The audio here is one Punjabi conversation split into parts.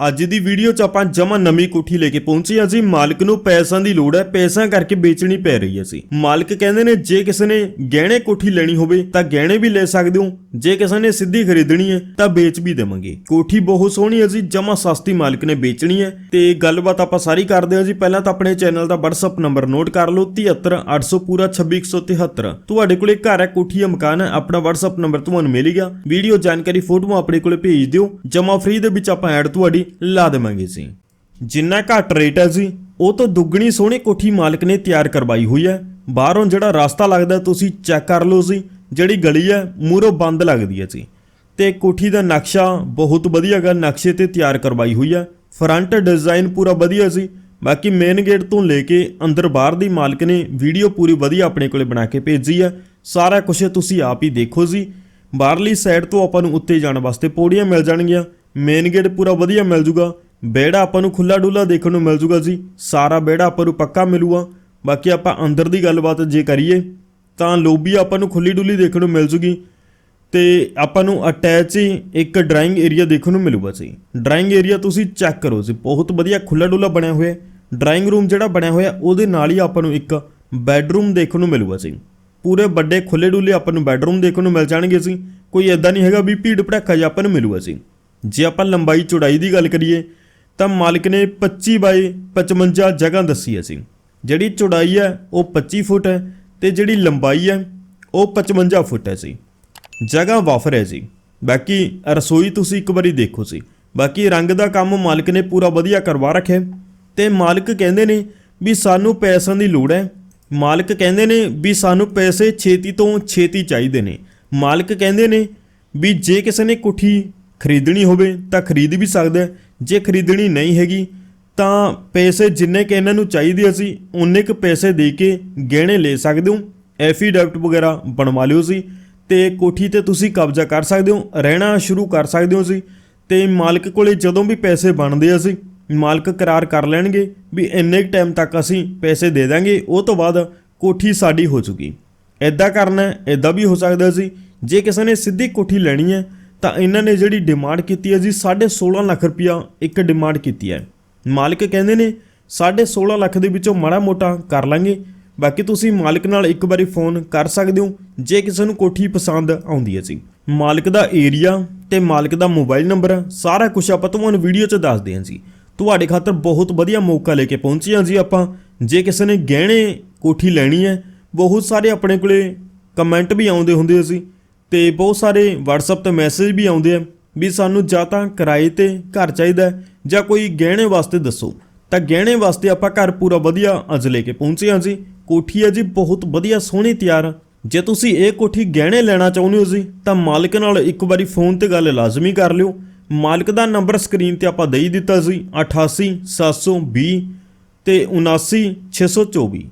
ਅੱਜ ਦੀ ਵੀਡੀਓ 'ਚ ਆਪਾਂ ਜਮਾ ਨਵੀਂ ਕੋਠੀ ਲੈ ਕੇ ਪਹੁੰਚੇ ਆ ਜੀ। ਮਾਲਕ ਨੂੰ ਪੈਸਿਆਂ ਦੀ ਲੋੜ ਹੈ, ਪੈਸਿਆਂ ਕਰਕੇ ਵੇਚਣੀ ਪੈ ਰਹੀ ਹੈ ਸੀ ਮਾਲਕ ਕਹਿੰਦੇ ਨੇ, ਜੇ ਕਿਸੇ ਨੇ ਗਹਿਣੇ ਕੋਠੀ ਲੈਣੀ ਹੋਵੇ ਤਾਂ ਗਹਿਣੇ ਵੀ ਲੈ ਸਕਦੇ ਹੋ। ਜੇ ਕਿਸੇ ਨੇ ਸਿੱਧੀ ਖਰੀਦਣੀ ਹੈ, ਤਾਂ ਵੇਚ ਵੀ ਦੇਵਾਂਗੇ। ਕੋਠੀ ਬਹੁਤ ਸੋਹਣੀ ਹੈ ਜੀ, ਜਮਾ ਸਸਤੀ ਮਾਲਕ ਨੇ ਵੇਚਣੀ ਹੈ। ਤੇ ਗੱਲਬਾਤ ਆਪਾਂ ਸਾਰੀ ਕਰਦੇ ਹਾਂ ਜੀ। ਪਹਿਲਾਂ ਤਾਂ ਆਪਣੇ ਚੈਨਲ ਦਾ WhatsApp ਨੰਬਰ ਨੋਟ ਕਰ ਲਓ 73800 ਪੂਰਾ 26173 ਤੁਹਾਡੇ ਕੋਲੇ ਘਰ ਹੈ, ਕੋਠੀ ਹੈ, ਮਕਾਨ ਹੈ, ਆਪਣਾ WhatsApp ਨੰਬਰ ਤੁਹਾਨੂੰ ਮਿਲੇਗਾ ਵੀਡੀਓ ਜਾਣਕਾਰੀ, ਫੋਟੋਆਂ ਆਪਣੇ ਕੋਲੇ ਭੇਜ ਦਿਓ। ਜਮਾ ਫ੍ਰੀ ਦੇ ਵਿੱਚ ਆਪਾਂ ਐਡ ਤੁਹਾਡੀ ਲਾ ਦੇਵਾਂਗੇ ਜੀ। ਜਿੰਨਾ ਘੱਟ ਰੇਟ ਹੈ ਜੀ, ਉਹ ਤੋਂ ਦੁੱਗਣੀ ਸੋਹਣੀ ਕੋਠੀ ਮਾਲਕ ਨੇ ਤਿਆਰ ਕਰਵਾਈ ਹੋਈ ਹੈ। ਬਾਹਰੋਂ ਜਿਹੜਾ ਰਸਤਾ ਲੱਗਦਾ, ਤੁਸੀਂ ਚੈੱਕ ਕਰ ਲਓ ਜੀ। ਜਿਹੜੀ ਗਲੀ ਹੈ, ਮੂਹਰੋਂ ਬੰਦ ਲੱਗਦੀ ਹੈ ਜੀ। ਤੇ ਕੋਠੀ ਦਾ ਨਕਸ਼ਾ ਬਹੁਤ ਵਧੀਆ ਗਾ, ਨਕਸ਼ੇ ਤੇ ਤਿਆਰ ਕਰਵਾਈ ਹੋਈ ਹੈ। ਫਰੰਟ ਡਿਜ਼ਾਈਨ ਪੂਰਾ ਵਧੀਆ ਸੀ ਬਾਕੀ ਮੇਨ ਗੇਟ ਤੋਂ ਲੈ ਕੇ ਅੰਦਰ ਬਾਹਰ ਦੀ ਮਾਲਕ ਨੇ ਵੀਡੀਓ ਪੂਰੀ ਵਧੀਆ ਆਪਣੇ ਕੋਲੇ ਬਣਾ ਕੇ ਭੇਜੀ ਹੈ। ਸਾਰਾ ਕੁਝ ਤੁਸੀਂ ਆਪ ਹੀ ਦੇਖੋ ਜੀ। ਬਾਹਰਲੀ ਸਾਈਡ ਤੋਂ ਆਪਾਂ ਨੂੰ ਉੱਤੇ ਜਾਣ ਵਾਸਤੇ ਪੌੜੀਆਂ ਮਿਲ ਜਾਣਗੀਆਂ। ਮੇਨ ਗੇਟ ਪੂਰਾ ਵਧੀਆ ਮਿਲ ਜੂਗਾ। ਬੇੜਾ ਆਪਾਂ ਨੂੰ ਖੁੱਲਾ ਡੁੱਲਾ ਦੇਖਣ ਨੂੰ ਮਿਲ ਜੂਗਾ ਜੀ। ਸਾਰਾ ਬੇੜਾ ਆਪਾਂ ਨੂੰ ਪੱਕਾ ਮਿਲੂਗਾ। ਬਾਕੀ ਆਪਾਂ ਅੰਦਰ ਦੀ ਗੱਲਬਾਤ ਜੇ ਕਰੀਏ ਤਾਂ ਲੋਬੀ ਆਪਾਂ ਨੂੰ ਖੁੱਲੀ ਡੁੱਲੀ ਦੇਖਣ ਨੂੰ ਮਿਲ ਜੂਗੀ ਤੇ ਆਪਾਂ ਨੂੰ ਅਟੈਚ ਹੀ ਇੱਕ ਡਰਾਇੰਗ ਏਰੀਆ ਦੇਖਣ ਨੂੰ ਮਿਲੂਗਾ ਜੀ। ਡਰਾਇੰਗ ਏਰੀਆ ਤੁਸੀਂ ਚੈੱਕ ਕਰੋ ਜੀ, ਬਹੁਤ ਵਧੀਆ ਖੁੱਲਾ ਡੁੱਲਾ ਬਣਿਆ ਹੋਇਆ ਡਰਾਇੰਗ ਰੂਮ ਜਿਹੜਾ ਬਣਿਆ ਹੋਇਆ, ਉਹਦੇ ਨਾਲ ਹੀ ਆਪਾਂ ਨੂੰ ਇੱਕ ਬੈੱਡਰੂਮ ਦੇਖਣ ਨੂੰ ਮਿਲੂਗਾ ਜੀ। ਪੂਰੇ ਵੱਡੇ ਖੁੱਲੇ ਡੁੱਲੇ ਆਪਾਂ ਨੂੰ ਬੈੱਡਰੂਮ ਦੇਖਣ ਨੂੰ ਮਿਲ ਜਾਣਗੇ ਸੀ ਕੋਈ ਐਦਾਂ ਨਹੀਂ ਹੈਗਾ ਵੀ ਭੀੜ ਭੜੱਕਾ ਜਿਹਾ ਆਪਾਂ ਨੂੰ ਮਿਲੂਗਾ ਸੀ ਜੇ ਆਪਾਂ ਲੰਬਾਈ ਚੌੜਾਈ ਦੀ ਗੱਲ ਕਰੀਏ, ਤਾਂ ਮਾਲਕ ਨੇ 25 ਬਾਈ 55 ਜਗ੍ਹਾ ਦੱਸੀ ਹੈ ਸੀ ਜਿਹੜੀ ਚੌੜਾਈ ਹੈ, ਉਹ 25 ਫੁੱਟ ਹੈ। ਤੇ ਜਿਹੜੀ ਲੰਬਾਈ ਹੈ, ਉਹ 55 ਫੁੱਟ ਹੈ ਜੀ। ਜਗ੍ਹਾ ਵਾਫਰ ਹੈ ਜੀ। ਬਾਕੀ ਰਸੋਈ ਤੁਸੀਂ ਇੱਕ ਵਾਰੀ ਦੇਖੋ ਸੀ ਬਾਕੀ ਰੰਗ ਦਾ ਕੰਮ ਮਾਲਕ ਨੇ ਪੂਰਾ ਵਧੀਆ ਕਰਵਾ ਰੱਖਿਆ। ਤੇ ਮਾਲਕ ਕਹਿੰਦੇ ਨੇ ਵੀ ਸਾਨੂੰ ਪੈਸਿਆਂ ਦੀ ਲੋੜ ਹੈ। ਮਾਲਕ ਕਹਿੰਦੇ ਨੇ ਵੀ ਸਾਨੂੰ ਪੈਸੇ ਛੇਤੀ ਤੋਂ ਛੇਤੀ ਚਾਹੀਦੇ ਨੇ। ਮਾਲਕ ਕਹਿੰਦੇ ਨੇ ਵੀ ਜੇ ਕਿਸੇ ਨੇ ਕੋਠੀ ਖਰੀਦਣੀ ਹੋਵੇ ਤਾਂ ਖਰੀਦ ਵੀ ਸਕਦਾ ਜੇ ਖਰੀਦਣੀ ਨਹੀਂ ਹੈਗੀ ਤਾਂ ਪੈਸੇ ਜਿੰਨੇ ਕਿ ਇਹਨਾਂ ਨੂੰ ਚਾਹੀਦੇ ਸੀ ਉਨੇ ਕੁ ਪੈਸੇ ਦੇ ਕੇ ਗਹਿਣੇ ਲੈ ਸਕਦੇ ਹੋ। ਐਫੀਡੈਵਿਟ ਵਗੈਰਾ ਬਣਵਾ ਲਿਓ ਸੀ ਤੇ ਕੋਠੀ ਤੇ ਤੁਸੀਂ ਕਬਜ਼ਾ ਕਰ ਸਕਦੇ ਹੋ, ਰਹਿਣਾ ਸ਼ੁਰੂ ਕਰ ਸਕਦੇ ਹੋ ਸੀ ਤੇ ਮਾਲਕ ਕੋਲੇ ਜਦੋਂ ਵੀ ਪੈਸੇ ਬਣਦੇ ਆ ਸੀ ਮਾਲਕ ਕਰਾਰ ਕਰ ਲੈਣਗੇ ਵੀ ਇੰਨੇ ਟਾਈਮ ਤੱਕ ਅਸੀਂ ਪੈਸੇ ਦੇ ਦਾਂਗੇ, ਉਹ ਤੋਂ ਬਾਅਦ ਕੋਠੀ ਸਾਡੀ ਹੋ ਚੁੱਕੀ ਐਦਾਂ ਕਰਨਾ ਹੈ ਐਦਾਂ ਵੀ ਹੋ ਸਕਦਾ ਸੀ, ਜੇ ਕਿਸੇ ਨੇ ਸਿੱਧੀ ਕੋਠੀ ਲੈਣੀ ਹੈ, ਤਾਂ ਇਹਨਾਂ ਨੇ ਜਿਹੜੀ ਡਿਮਾਂਡ ਕੀਤੀ ਹੈ ਜੀ 16.5 ਲੱਖ ਰੁਪਇਆ ਇੱਕ ਡਿਮਾਂਡ ਕੀਤੀ ਹੈ। ਮਾਲਕ ਕਹਿੰਦੇ ਨੇ 16.5 ਲੱਖ ਦੇ ਵਿੱਚੋਂ ਮਾੜਾ ਮੋਟਾ ਕਰ ਲਾਂਗੇ। ਬਾਕੀ ਤੁਸੀਂ ਮਾਲਕ ਨਾਲ ਇੱਕ ਵਾਰੀ ਫੋਨ ਕਰ ਸਕਦੇ ਹੋ, ਜੇ ਕਿਸੇ ਨੂੰ ਕੋਠੀ ਪਸੰਦ ਆਉਂਦੀ ਹੈ ਜੀ। ਮਾਲਕ ਦਾ ਏਰੀਆ ਤੇ ਮਾਲਕ ਦਾ ਮੋਬਾਈਲ ਨੰਬਰ, ਸਾਰਾ ਕੁਝ ਆਪਾਂ ਤੁਹਾਨੂੰ ਵੀਡੀਓ 'ਚ ਦੱਸਦੇ ਹਾਂ ਜੀ। ਤੁਹਾਡੇ ਖਾਤਰ ਬਹੁਤ ਵਧੀਆ ਮੌਕਾ ਲੈ ਕੇ ਪਹੁੰਚੇ ਹਾਂ ਜੀ ਆਪਾਂ। ਜੇ ਕਿਸੇ ਨੇ ਗਹਿਣੇ ਕੋਠੀ ਲੈਣੀ ਹੈ, ਬਹੁਤ ਸਾਰੇ ਆਪਣੇ ਕੋਲੇ ਕਮੈਂਟ ਵੀ ਆਉਂਦੇ ਹੁੰਦੇ ਸੀ ਤੇ ਬਹੁਤ ਸਾਰੇ WhatsApp ਤੇ ਮੈਸੇਜ ਵੀ ਆਉਂਦੇ ਆ। ਵੀ ਸਾਨੂੰ ਜਾਂ ਤਾਂ ਕਿਰਾਏ ਤੇ ਘਰ ਚਾਹੀਦਾ ਜਾਂ ਕੋਈ ਗਹਿਣੇ ਵਾਸਤੇ ਦੱਸੋ। ਤਾਂ ਗਹਿਣੇ ਵਾਸਤੇ ਆਪਾਂ ਘਰ ਪੂਰਾ ਵਧੀਆ ਅੱਜ ਲੈ ਕੇ ਪਹੁੰਚੇ ਹਾਂ ਜੀ। ਕੋਠੀ ਹੈ ਜੀ, ਬਹੁਤ ਵਧੀਆ ਸੋਹਣੀ ਤਿਆਰ। ਜੇ ਤੁਸੀਂ ਇਹ ਕੋਠੀ ਗਹਿਣੇ ਲੈਣਾ ਚਾਹੁੰਦੇ ਹੋ ਜੀ, ਤਾਂ ਮਾਲਕ ਨਾਲ ਇੱਕ ਵਾਰੀ ਫੋਨ ਤੇ ਗੱਲ ਲਾਜ਼ਮੀ ਕਰ ਲਿਓ। ਮਾਲਕ ਦਾ ਨੰਬਰ ਸਕਰੀਨ ਤੇ ਆਪਾਂ ਦੇਈ ਦਿੱਤਾ ਸੀ 88720 ਤੇ 79624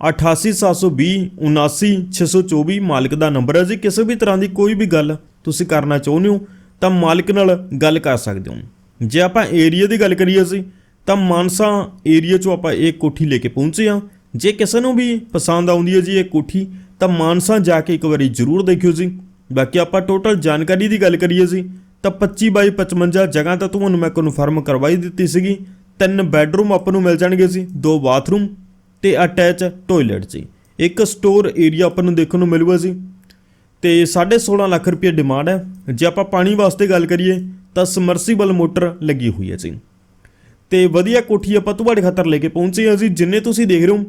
88720 79624 ਮਾਲਕ ਦਾ ਨੰਬਰ ਹੈ ਜੀ, ਕਿਸੇ ਵੀ ਤਰ੍ਹਾਂ ਦੀ ਕੋਈ ਵੀ ਗੱਲ ਤੁਸੀਂ ਕਰਨਾ ਚਾਹੁੰਦੇ ਹੋ। ਤਾਂ ਮਾਲਕ ਨਾਲ ਗੱਲ ਕਰ ਸਕਦੇ ਹੋ। ਜੇ ਆਪਾਂ ਏਰੀਆ ਦੀ ਗੱਲ ਕਰੀਏ ਸੀ ਤਾਂ ਮਾਨਸਾ ਏਰੀਆ 'ਚੋਂ ਆਪਾਂ ਇਹ ਕੋਠੀ ਲੈ ਕੇ ਪਹੁੰਚੇ ਹਾਂ। ਜੇ ਕਿਸੇ ਨੂੰ ਵੀ ਪਸੰਦ ਆਉਂਦੀ ਹੈ ਜੀ ਇਹ ਕੋਠੀ, ਤਾਂ ਮਾਨਸਾ ਜਾ ਕੇ ਇੱਕ ਵਾਰੀ ਜ਼ਰੂਰ ਦੇਖਿਓ ਜੀ। ਬਾਕੀ ਆਪਾਂ ਟੋਟਲ ਜਾਣਕਾਰੀ ਦੀ ਗੱਲ ਕਰੀਏ ਜੀ, ਤਾਂ 25 ਬਾਈ 55 ਜਗ੍ਹਾ ਤਾਂ ਤੁਹਾਨੂੰ ਮੈਂ ਕਨਫਰਮ ਕਰਵਾਈ ਦਿੱਤੀ ਸੀਗੀ। ਤਿੰਨ ਬੈੱਡਰੂਮ ਆਪਾਂ ਨੂੰ ਮਿਲ ਜਾਣਗੇ ਜੀ, ਦੋ ਬਾਥਰੂਮ ਤੇ ਅਟੈਚ ਟਾਇਲਟ ਜੀ। ਇੱਕ ਸਟੋਰ ਏਰੀਆ ਆਪਾਂ ਨੂੰ ਦੇਖਣ ਨੂੰ ਮਿਲੂਗਾ ਜੀ। ਤੇ 16.5 ਲੱਖ ਰੁਪਏ ਡਿਮਾਂਡ ਹੈ। ਜੇ ਆਪਾਂ ਪਾਣੀ ਵਾਸਤੇ ਗੱਲ ਕਰੀਏ, ਤਾਂ ਸਮਰਸੀਬਲ ਮੋਟਰ ਲੱਗੀ ਹੋਈ ਹੈ ਜੀ। ਤੇ ਵਧੀਆ ਕੋਠੀ ਆਪਾਂ ਤੁਹਾਡੇ ਖਾਤਰ ਲੈ ਕੇ ਪਹੁੰਚੇ ਹਾਂ ਜੀ। ਜਿੰਨੇ ਤੁਸੀਂ ਦੇਖ ਰਹੇ ਹੋ,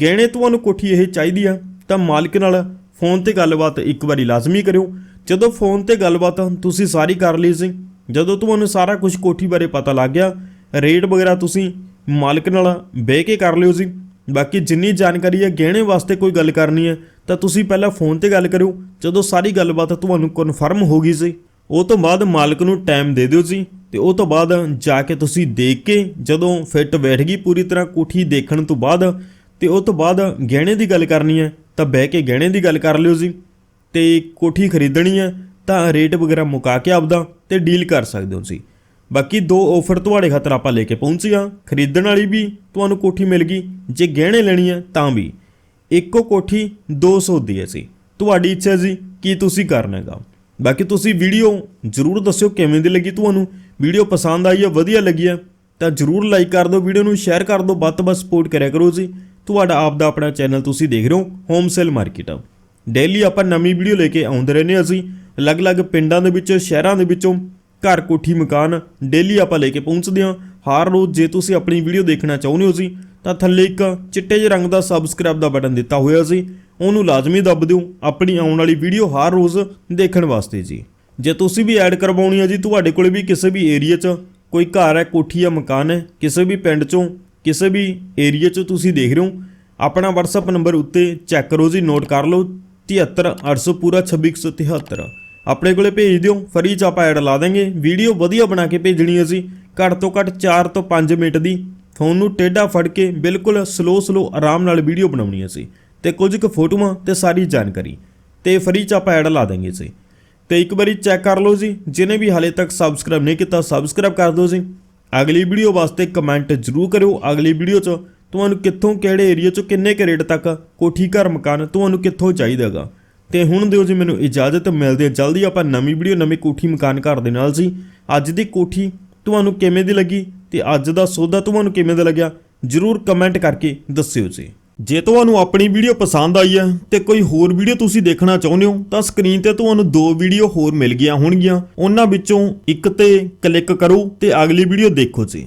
ਗਹਿਣੇ ਤੁਹਾਨੂੰ ਕੋਠੀ ਇਹ ਚਾਹੀਦੀ ਆ। ਤਾਂ ਮਾਲਕ ਨਾਲ ਫੋਨ ਤੇ ਗੱਲਬਾਤ ਇੱਕ ਵਾਰੀ ਲਾਜ਼ਮੀ ਕਰਿਓ। ਜਦੋਂ ਫੋਨ ਤੇ ਗੱਲਬਾਤ ਤੁਸੀਂ ਸਾਰੀ ਕਰ ਲਈ ਸੀ, ਜਦੋਂ ਤੁਹਾਨੂੰ ਸਾਰਾ ਕੁਝ ਕੋਠੀ ਬਾਰੇ ਪਤਾ ਲੱਗ ਗਿਆ, ਰੇਟ ਵਗੈਰਾ ਤੁਸੀਂ ਮਾਲਕ ਨਾਲ ਬਹਿ ਕੇ ਕਰ ਲਿਓ ਜੀ। ਬਾਕੀ ਜਿੰਨੀ ਜਾਣਕਾਰੀ ਹੈ, ਗਹਿਣੇ ਵਾਸਤੇ ਕੋਈ ਗੱਲ ਕਰਨੀ ਹੈ, ਤਾਂ ਤੁਸੀਂ ਪਹਿਲਾਂ ਫੋਨ ਤੇ ਗੱਲ ਕਰਿਓ। ਜਦੋਂ ਸਾਰੀ ਗੱਲਬਾਤ ਤੁਹਾਨੂੰ ਕਨਫਰਮ ਹੋ ਗਈ ਸੀ, ਉਹ ਤੋਂ ਬਾਅਦ ਮਾਲਕ ਨੂੰ ਟਾਈਮ ਦੇ ਦਿਓ ਜੀ। ਤੇ ਉਹ ਤੋਂ ਬਾਅਦ ਜਾ ਕੇ ਤੁਸੀਂ ਦੇਖ ਕੇ, ਜਦੋਂ ਫਿੱਟ ਬੈਠ ਗਈ ਪੂਰੀ ਤਰ੍ਹਾਂ ਕੋਠੀ ਦੇਖਣ ਤੋਂ ਬਾਅਦ, ਤੇ ਉਹ ਤੋਂ ਬਾਅਦ ਗਹਿਣੇ ਦੀ ਗੱਲ ਕਰਨੀ ਹੈ, ਤਾਂ ਬਹਿ ਕੇ ਗਹਿਣੇ ਦੀ ਗੱਲ ਕਰ ਲਿਓ ਜੀ। ਤੇ ਕੋਠੀ ਖਰੀਦਣੀ ਹੈ, ਤਾਂ ਰੇਟ ਵਗੈਰਾ ਮੁਕਾ ਕੇ ਆਪਦਾ ਤੇ ਡੀਲ ਕਰ ਸਕਦੇ ਹੋ ਜੀ। ਬਾਕੀ ਦੋ ਆਫਰ ਤੁਹਾਡੇ ਖਾਤਰ ਆਪਾਂ ਲੈ ਕੇ ਪਹੁੰਚੇ ਹਾਂ। ਖਰੀਦਣ ਵਾਲੀ ਵੀ ਤੁਹਾਨੂੰ ਕੋਠੀ ਮਿਲ ਗਈ। ਜੇ ਗਹਿਣੇ ਲੈਣੀ ਹੈ ਤਾਂ ਵੀ। ਇੱਕੋ ਕੋਠੀ 200 ਦੀ ਹੈ ਸੀ ਤੁਹਾਡੀ ਇੱਛਾ ਜੀ ਕੀ ਤੁਸੀਂ ਕਰਨਾ ਹੈਗਾ। ਬਾਕੀ ਤੁਸੀਂ ਵੀਡੀਓ ਜਰੂਰ ਦੱਸਿਓ ਕਿਵੇਂ ਦੀ ਲੱਗੀ ਤੁਹਾਨੂੰ। ਵੀਡੀਓ ਪਸੰਦ ਆਈ ਹੈ, ਵਧੀਆ ਲੱਗੀ ਹੈ, ਤਾਂ ਜਰੂਰ ਲਾਈਕ ਕਰ ਦਿਓ, ਵੀਡੀਓ ਨੂੰ ਸ਼ੇਅਰ ਕਰ ਦਿਓ, ਵੱਧ ਤੋਂ ਵੱਧ ਸਪੋਰਟ ਕਰਿਆ ਕਰੋ ਜੀ। ਤੁਹਾਡਾ ਆਪ ਦਾ ਆਪਣਾ ਚੈਨਲ ਤੁਸੀਂ ਦੇਖ ਰਹੇ ਹੋ ਹੋਮ ਸੇਲ ਮਾਰਕੀਟ ਡੇਲੀ ਆਪਾਂ ਨਵੀਂ ਵੀਡੀਓ ਲੈ ਕੇ ਆਉਂਦੇ ਰਹਿੰਦੇ ਹਾਂ ਅਸੀਂ ਅਲੱਗ-ਅਲੱਗ ਪਿੰਡਾਂ ਦੇ ਵਿੱਚੋਂ, ਸ਼ਹਿਰਾਂ ਦੇ ਵਿੱਚੋਂ ਘਰ ਕੋਠੀ ਮਕਾਨ ਡੇਲੀ ਆਪਾਂ ਲੈ ਕੇ ਪਹੁੰਚਦੇ ਹਾਂ। ਹਰ ਰੋਜ਼ ਜੇ ਤੁਸੀਂ ਆਪਣੀ ਵੀਡੀਓ ਦੇਖਣਾ ਚਾਹੁੰਦੇ ਹੋ ਜੀ, ਤਾਂ ਥੱਲੇ ਇੱਕ ਚਿੱਟੇ ਜਿਹੇ ਰੰਗ ਦਾ ਸਬਸਕ੍ਰਾਈਬ ਦਾ ਬਟਨ ਦਿੱਤਾ ਹੋਇਆ ਸੀ ਉਹਨੂੰ ਲਾਜ਼ਮੀ ਦੱਬ ਦਿਓ, ਆਪਣੀ ਆਉਣ ਵਾਲੀ ਵੀਡੀਓ ਹਰ ਰੋਜ਼ ਦੇਖਣ ਵਾਸਤੇ ਜੀ। ਜੇ ਤੁਸੀਂ ਵੀ ਐਡ ਕਰਵਾਉਣੀ ਹੈ ਜੀ, ਤੁਹਾਡੇ ਕੋਲੇ ਵੀ ਕਿਸੇ ਵੀ ਏਰੀਆ 'ਚ ਕੋਈ ਘਰ ਹੈ, ਕੋਠੀ ਜਾਂ ਮਕਾਨ ਹੈ, ਕਿਸੇ ਵੀ ਪਿੰਡ 'ਚੋਂ, ਕਿਸੇ ਵੀ ਏਰੀਆ 'ਚ ਤੁਸੀਂ ਦੇਖ ਰਹੇ ਹੋ, ਆਪਣਾ WhatsApp ਨੰਬਰ ਉੱਤੇ ਚੈੱਕ ਕਰੋ ਜੀ ਨੋਟ ਕਰ ਲਓ। 73800 ਪੂਰਾ 2673 ਆਪਣੇ ਕੋਲੇ ਭੇਜ ਦਿਓ, ਫਰੀ ਚ ਆਪਾਂ ਐਡ ਲਾ ਦਾਂਗੇ ਵੀਡੀਓ ਵਧੀਆ ਬਣਾ ਕੇ ਭੇਜਣੀ ਹੈ ਜੀ ਘੱਟ ਤੋਂ ਘੱਟ 4 ਤੋਂ 5 ਮਿੰਟ ਦੀ। ਫੋਨ ਨੂੰ ਟੇਢਾ ਫੜ ਕੇ ਬਿਲਕੁਲ ਸਲੋ ਸਲੋ ਆਰਾਮ ਨਾਲ ਵੀਡੀਓ ਬਣਾਉਣੀ ਅਸੀਂ। ਸੀ ਤੇ ਕੁਝ ਕੁ ਫੋਟੋਆਂ ਤੇ ਸਾਰੀ ਜਾਣਕਾਰੀ। ਤੇ ਫਰੀ ਚ ਆਪਾਂ ਐਡ ਲਾ ਦਾਂਗੇ ਅਸੀਂ। ਤੇ ਇੱਕ ਵਾਰੀ ਚੈੱਕ ਕਰ ਲਓ ਜੀ, ਜਿਹਨੇ ਵੀ ਹਾਲੇ ਤੱਕ ਸਬਸਕ੍ਰਾਈਬ ਨਹੀਂ ਕੀਤਾ ਸਬਸਕ੍ਰਾਈਬ ਕਰ ਦਿਓ ਜੀ। ਅਗਲੀ ਵੀਡੀਓ ਵਾਸਤੇ ਕਮੈਂਟ ਜ਼ਰੂਰ ਕਰਿਓ। ਅਗਲੀ ਵੀਡੀਓ 'ਚ ਤੁਹਾਨੂੰ ਕਿੱਥੋਂ, ਕਿਹੜੇ ਏਰੀਆ 'ਚ, ਕਿੰਨੇ ਕੁ ਰੇਟ ਤੱਕ ਕੋਠੀ ਘਰ ਮਕਾਨ ਤੁਹਾਨੂੰ ਕਿੱਥੋਂ ਚਾਹੀਦਾਗਾ ਤੇ ਹੁਣ ਦਿਓ ਜੀ ਮੈਨੂੰ ਇਜਾਜ਼ਤ, ਮਿਲਦੇ ਹਾਂ ਜਲਦੀ। ਆਪਾਂ ਨਵੀਂ ਵੀਡੀਓ, ਨਵੀਂ ਕੋਠੀ ਮਕਾਨ ਘਰ ਦੇ ਨਾਲ ਜੀ। ਅੱਜ ਦੀ ਕੋਠੀ ਤੁਹਾਨੂੰ ਕਿਵੇਂ ਦੀ ਲੱਗੀ ਤੇ ਅੱਜ ਦਾ ਸੌਦਾ ਤੁਹਾਨੂੰ ਕਿਵੇਂ ਦਾ ਲੱਗਿਆ? ਜਰੂਰ ਕਮੈਂਟ ਕਰਕੇ ਦੱਸਿਓ ਜੀ। ਜੇ ਤੁਹਾਨੂੰ ਆਪਣੀ ਵੀਡੀਓ ਪਸੰਦ ਆਈ ਹੈ ਤੇ ਕੋਈ ਹੋਰ ਵੀਡੀਓ ਤੁਸੀਂ ਦੇਖਣਾ ਚਾਹੁੰਦੇ ਹੋ, ਤਾਂ ਸਕਰੀਨ ਤੇ ਤੁਹਾਨੂੰ ਦੋ ਵੀਡੀਓ ਹੋਰ ਮਿਲ ਗਈਆਂ ਹੋਣਗੀਆਂ। ਉਹਨਾਂ ਵਿੱਚੋਂ ਇੱਕ ਤੇ ਕਲਿੱਕ ਕਰੋ ਤੇ ਅਗਲੀ ਵੀਡੀਓ ਦੇਖੋ ਜੀ।